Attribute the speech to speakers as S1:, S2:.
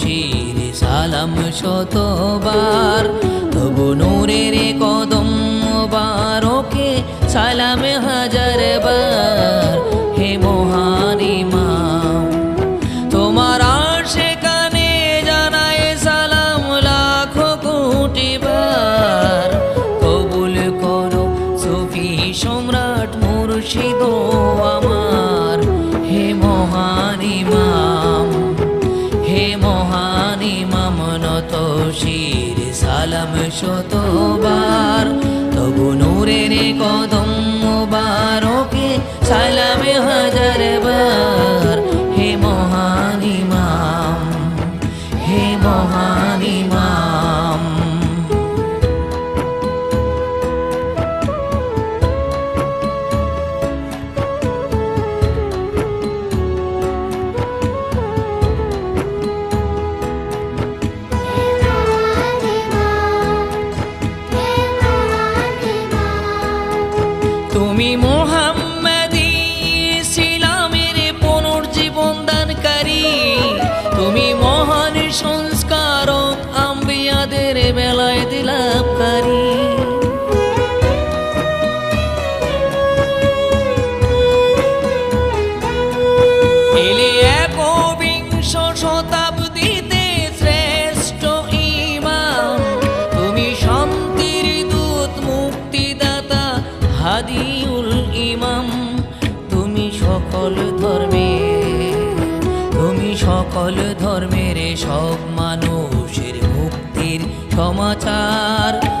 S1: শির সালাম শতবার। তবু নূরের কদম বারকে সালাম হাজার বার হে মহান তোমার সেখানে কোটি বার। কবুল সম্রাট মুর্শিদ হে মহান ইমাম, নত শির, সালাম শতবার। তবু নূরের কদম বারকে সালাম হাজার বার হে মহান ইমাম, হে মহান ইমাম। তুমি মোহাম্মদী হাদিউল ইমাম তুমি সকল ধর্মে তুমি সকল ধর্মের সব মানুষের মুক্তির সমাচার।